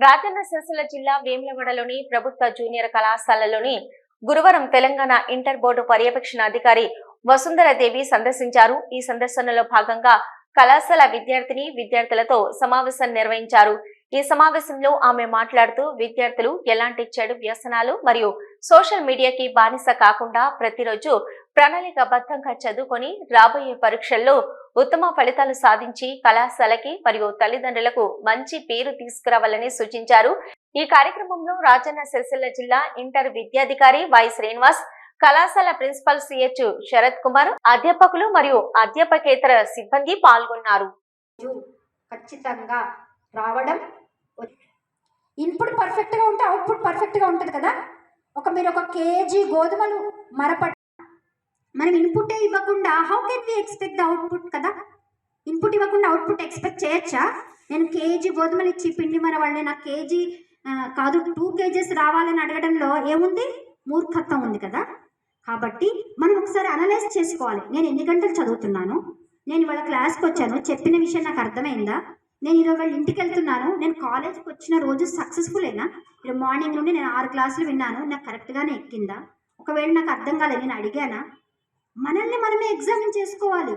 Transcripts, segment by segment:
రాజన్న సిరిసిల్ల జిల్లా వేములవాడలోని ప్రభుత్వ జూనియర్ కళాశాలలోని గురువారం తెలంగాణ ఇంటర్ బోర్డు పర్యవేక్షణ అధికారి వసుంధరదేవి సందర్శించారు. ఈ సందర్శనలో భాగంగా కళాశాల విద్యార్థిని విద్యార్థులతో సమావేశం నిర్వహించారు. ఈ సమావేశంలో ఆమె మాట్లాడుతూ విద్యార్థులు ఎలాంటి చెడు వ్యసనాలు మరియు సోషల్ మీడియాకి బానిస కాకుండా ప్రతిరోజు ప్రణాళికబద్ధంగా చదువుకొని రాబోయే పరీక్షల్లో ఉత్తమ ఫలితాలు సాధించి కళాశాలకి మరియు తల్లిదండ్రులకు మంచి పేరు తీసుకురావాలని సూచించారు. ఈ కార్యక్రమంలో రాజన్న సిరిసిల్ల జిల్లా ఇంటర్ విద్యాధికారి వై శ్రీనివాస్ కళాశాల ప్రిన్సిపల్ సిహెచ్ శరత్ కుమార్ అధ్యాపకులు మరియు అధ్యాపకేతర సిబ్బంది పాల్గొన్నారు. ఖచ్చితంగా రావడం ఇన్పుట్ పర్ఫెక్ట్గా ఉంటే అవుట్పుట్ పర్ఫెక్ట్గా ఉంటుంది కదా. ఒక మీరు ఒక కేజీ గోధుమలు మరపట్ మనం ఇన్పుటే ఇవ్వకుండా how can we expect the output కదా? ఇన్పుట్ ఇవ్వకుండా అవుట్పుట్ ఎక్స్పెక్ట్ చేయొచ్చా? నేను కేజీ గోధుమలు ఇచ్చి పిండి మరవాళ్ళని నాకు కేజీ కాదు టూ కేజెస్ రావాలని అడగడంలో ఏముంది? మూర్ఖత్వం ఉంది కదా? కాబట్టి మనం ఒకసారి అనలైజ్ చేసుకోవాలి. నేను ఎన్ని గంటలు చదువుతున్నాను? నేను ఇవాళ క్లాస్కి వచ్చాను. చెప్పిన విషయం నాకు అర్థమైందా? నేను ఈరోజు వాళ్ళ ఇంటికి వెళ్తున్నాను. నేను కాలేజ్కి వచ్చిన రోజు సక్సెస్ఫుల్ అయినా ఈరోజు మార్నింగ్ నుండి నేను ఆరు క్లాసులు విన్నాను. నాకు కరెక్ట్గానే ఎక్కిందా? ఒకవేళ నాకు అర్థం కాలేదు నేను అడిగానా? మనల్ని మనమే ఎగ్జామిన్ చేసుకోవాలి.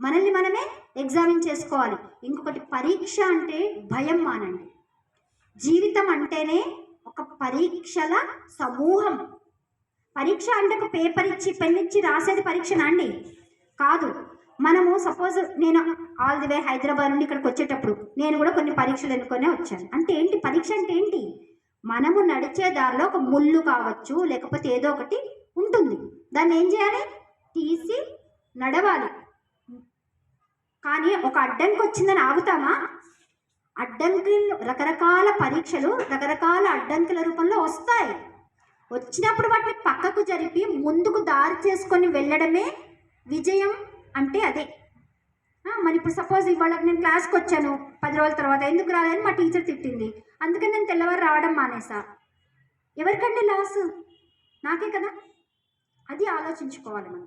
మనల్ని మనమే ఎగ్జామిన్ చేసుకోవాలి. ఇంకొకటి పరీక్ష అంటే భయం మానండి. జీవితం అంటేనే ఒక పరీక్షల సమూహం. పరీక్ష అంటే ఒక పేపర్ ఇచ్చి పెన్ ఇచ్చి రాసేది పరీక్షనా అండి. కాదు. మనము సపోజ్ నేను ఆల్ ది వే హైదరాబాద్ నుండి ఇక్కడికి వచ్చేటప్పుడు నేను కూడా కొన్ని పరీక్షలు ఎన్నుకొనే వచ్చాను. అంటే ఏంటి? పరీక్ష అంటే ఏంటి? మనము నడిచే దారిలో ఒక ముళ్ళు కావచ్చు లేకపోతే ఏదో ఒకటి దాన్ని ఏం చేయాలి? తీసి నడవాలి. కానీ ఒక అడ్డంకి వచ్చిందని ఆగుతామా? అడ్డంకులు రకరకాల పరీక్షలు రకరకాల అడ్డంకుల రూపంలో వస్తాయి. వచ్చినప్పుడు వాటిని పక్కకు జరిపి ముందుకు దారి చేసుకొని వెళ్ళడమే విజయం అంటే అదే. మరి ఇప్పుడు సపోజ్ ఇవాళ నేను క్లాస్కి వచ్చాను పది రోజుల తర్వాత ఎందుకు రాలేదని మా టీచర్ తిట్టింది. అందుకని నేను తెల్లవారు రావడం మానేసా. ఎవరికండి లాస్ నాకే కదా. అది ఆలోచించుకోవాలి మనం.